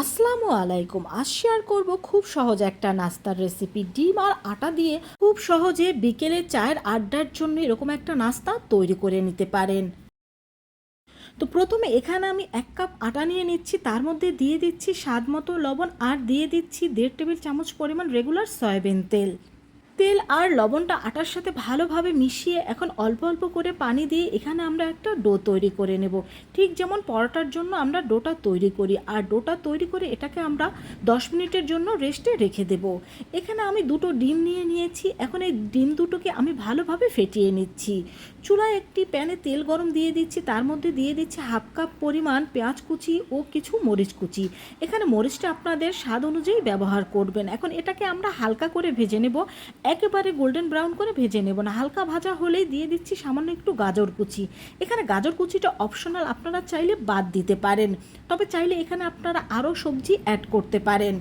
আসসালামু আলাইকুম। আজ শেয়ার করব খুব সহজ একটা নাস্তার রেসিপি ডিম আর আটা দিয়ে খুব সহজে বিকেলে চায়ের আড্ডার জন্য এরকম একটা নাস্তা তৈরি করে নিতে পারেন। তো প্রথমে এখানে আমি এক কাপ আটা নিয়ে নিচ্ছি, তার মধ্যে দিয়ে দিচ্ছি স্বাদ মতো লবণ আর দিয়ে দিচ্ছি দেড় টেবিল চামচ পরিমাণ রেগুলার সয়াবিন তেল। তেল আর লবণটা আটার সাথে ভালোভাবে মিশিয়ে এখন অল্প অল্প করে পানি দিয়ে এখানে আমরা একটা ডো তৈরি করে নেব। ঠিক যেমন পরোটার জন্য আমরা ডোটা তৈরি করি আর ডোটা তৈরি করে এটাকে আমরা দশ মিনিটের জন্য রেস্টে রেখে দেব। এখানে আমি দুটো ডিম নিয়ে নিয়েছি, এখন এই ডিম দুটোকে আমি ভালোভাবে ফেটিয়ে নিচ্ছি। চুলায় একটি প্যানে তেল গরম দিয়ে দিচ্ছি, তার মধ্যে দিয়ে দিচ্ছি হাফ কাপ পরিমাণ পেঁয়াজ কুচি ও কিছু মরিচ কুচি। এখানে মরিচটা আপনাদের স্বাদ অনুযায়ী ব্যবহার করবেন। এখন এটাকে আমরা হালকা করে ভেজে নেব। একেবারে গোল্ডেন ব্রাউন করে ভেজে নেব না। হালকা ভাজা হলেই দিয়ে দিচ্ছি সামান্য একটু গাজর কুচি। এখানে গাজর কুচিটা অপশনাল আপনারা চাইলে বাদ দিতে পারেন। তবে চাইলে এখানে আপনারা আরও সবজি অ্যাড করতে পারেন।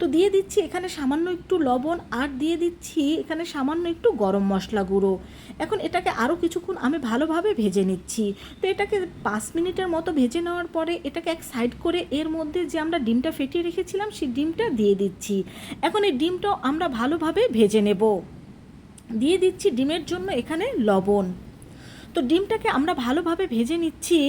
তো দিয়ে দিচ্ছি এখানে সামান্য একটু লবণ আর দিয়ে দিচ্ছি এখানে সামান্য একটু গরম মশলা গুঁড়ো। এখন এটাকে আরও কিছুক্ষণ আমি ভালোভাবে ভেজে নিচ্ছি। তো এটাকে পাঁচ মিনিটের মতো ভেজে নেওয়ার পরে এটাকে এক সাইড করে এর মধ্যে যে আমরা ডিমটা ফেটিয়ে রেখেছিলাম সেই ডিমটা দিয়ে দিচ্ছি। এখন এই ডিমটাও আমরা ভালোভাবে ভেজে নেব। দিয়ে দিচ্ছি ডিমের জন্য এখানে লবণ। তো ডিমটাকে আমরা ভালোভাবে ভেজে নিচ্ছি।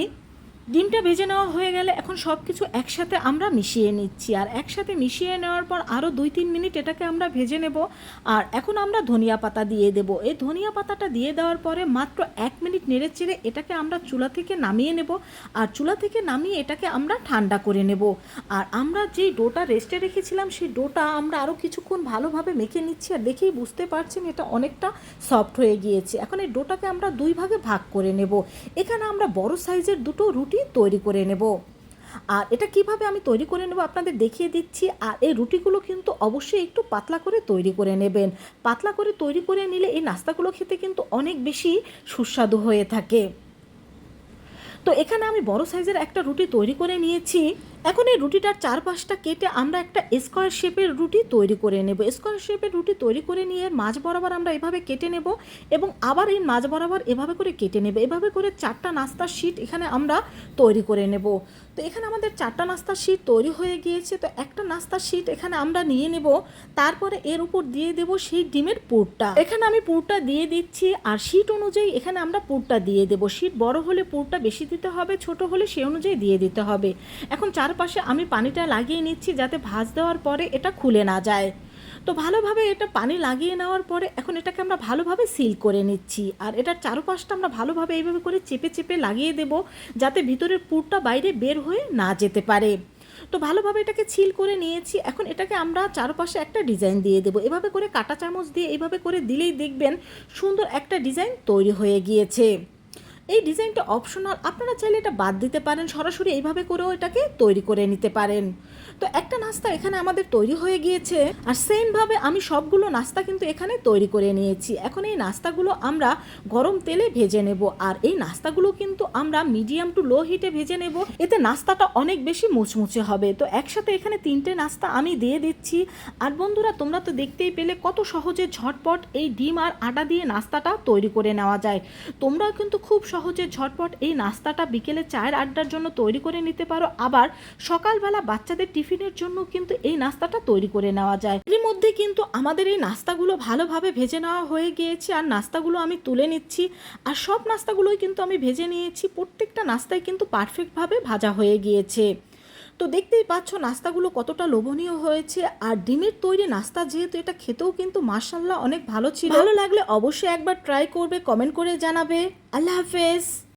ডিমটা ভেজে নেওয়া হয়ে গেলে এখন সব কিছু একসাথে আমরা মিশিয়ে নিচ্ছি। আর একসাথে মিশিয়ে নেওয়ার পর আরও দুই তিন মিনিট এটাকে আমরা ভেজে নেব। আর এখন আমরা ধনিয়া পাতা দিয়ে দেব। এই ধনিয়া পাতাটা দিয়ে দেওয়ার পরে মাত্র এক মিনিট নেড়ে চেড়ে এটাকে আমরা চুলা থেকে নামিয়ে নেব। আর চুলা থেকে নামিয়ে এটাকে আমরা ঠান্ডা করে নেব। আর আমরা যেই ডোটা রেস্টে রেখেছিলাম, সেই ডোটা আমরা আরও কিছুক্ষণ ভালোভাবে মেখে নিচ্ছি। আর দেখেই বুঝতে পারছেন এটা অনেকটা সফট হয়ে গিয়েছে। এখন এই ডোটাকে আমরা দুই ভাগে ভাগ করে নেব। এখানে আমরা বড় সাইজের দুটো রুটি তৈরি করে নেব। আর এটা কীভাবে আমি তৈরি করে নেব আপনাদের দেখিয়ে দিচ্ছি। আর এই রুটিগুলো কিন্তু অবশ্যই একটু পাতলা করে তৈরি করে নেবেন। পাতলা করে তৈরি করে নিলে এই নাস্তাগুলো খেতে কিন্তু অনেক বেশি সুস্বাদু হয়ে থাকে। তো এখানে আমি বড় সাইজের একটা রুটি তৈরি করে নিয়েছি। এখন এই রুটিটার চারপাশটা কেটে আমরা একটা স্কোয়ার শেপের রুটি তৈরি করে নেব। স্কোয়ার শেপের রুটি তৈরি করে নিয়ে মাঝ বরাবর আমরা এভাবে কেটে নেব এবং আবার এই মাঝ বরাবর এভাবে করে কেটে নেব। এভাবে করে চারটা নাস্তার শিট এখানে আমরা তৈরি করে নেব। তো এখানে আমাদের চারটা নাস্তার শিট তৈরি হয়ে গিয়েছে। তো একটা নাস্তার শিট এখানে আমরা নিয়ে নেব। তারপরে এর উপর দিয়ে দেব সেই ডিমের পুরটা। এখানে আমি পুরটা দিয়ে দিচ্ছি আর শিট অনুযায়ী এখানে আমরা পুরটা দিয়ে দেব। শিট বড় হলে পুরটা বেশি দিতে হবে, ছোট হলে সে অনুযায়ী দিয়ে দিতে হবে। এখন চারপাশে আমি পানিটা লাগিয়ে নিচ্ছি যাতে ভাজ দেওয়ার পরে এটা খুলে না যায়। তো ভালোভাবে এটা পানি লাগিয়ে নেওয়ার পরে এখন এটাকে আমরা ভালোভাবে সিল করে নিচ্ছি। আর এটার চারপাশটা আমরা ভালোভাবে এইভাবে করে চেপে চেপে লাগিয়ে দেব যাতে ভিতরের পুরটা বাইরে বের হয়ে না যেতে পারে। তো ভালোভাবে এটাকে ছিল করে নিয়েছি। এখন এটাকে আমরা চারপাশে একটা ডিজাইন দিয়ে দেবো। এভাবে করে কাটা চামচ দিয়ে এইভাবে করে দিলেই দেখবেন সুন্দর একটা ডিজাইন তৈরি হয়ে গিয়েছে। এই ডিজাইনটা অপশনাল আপনারা চাইলে এটা বাদ দিতে পারেন, সরাসরি এইভাবে করেও এটাকে তৈরি করে নিতে পারেন। তো একটা নাস্তা এখানে আমাদের তৈরি হয়ে গিয়েছে, আর সেমভাবে আমি সবগুলো নাস্তা কিন্তু এখানে তৈরি করে নিয়েছি। এখন এই নাস্তাগুলো আমরা গরম তেলে ভেজে নেব, আর এই নাস্তাগুলো কিন্তু আমরা মিডিয়াম টু লো হিটে ভেজে নেব। এতে নাস্তাটা অনেক বেশি মুচমুচে হবে। তো একসাথে এখানে তিনটে নাস্তা আমি দিয়ে দিচ্ছি। আর বন্ধুরা, তোমরা তো দেখতেই পেলে কত সহজে ঝটপট এই ডিম আর আটা দিয়ে নাস্তাটা তৈরি করে নেওয়া যায়। তোমরাও কিন্তু খুব সহজে ঝটপট এই নাস্তাটা বিকেলে চায়ের আড্ডার জন্য তৈরি করে নিতে পারো। আবার সকালবেলা বাচ্চাদের টিফিনের জন্য কিন্তু এই নাস্তাটা তৈরি করে নেওয়া যায়। এর মধ্যে কিন্তু আমাদের এই নাস্তাগুলো ভালোভাবে ভেজে নেওয়া হয়ে গিয়েছে আর নাস্তাগুলো আমি তুলে নিচ্ছি। আর সব নাস্তাগুলোই কিন্তু আমি ভেজে নিয়েছি। প্রত্যেকটা নাস্তায় কিন্তু পারফেক্টভাবে ভাজা হয়ে গিয়েছে। তো দেখতেই পাচ্ছ নাস্তাগুলো কতটা লোভনীয় হয়েছে। আর ডিমের তৈরি নাস্তা যেহেতু এটা খেতেও কিন্তু মার্শাল্লাহ অনেক ভালো ছিল। ভালো লাগলে অবশ্যই একবার ট্রাই করবে কমেন্ট করে জানাবে। আল্লাহ হাফেজ।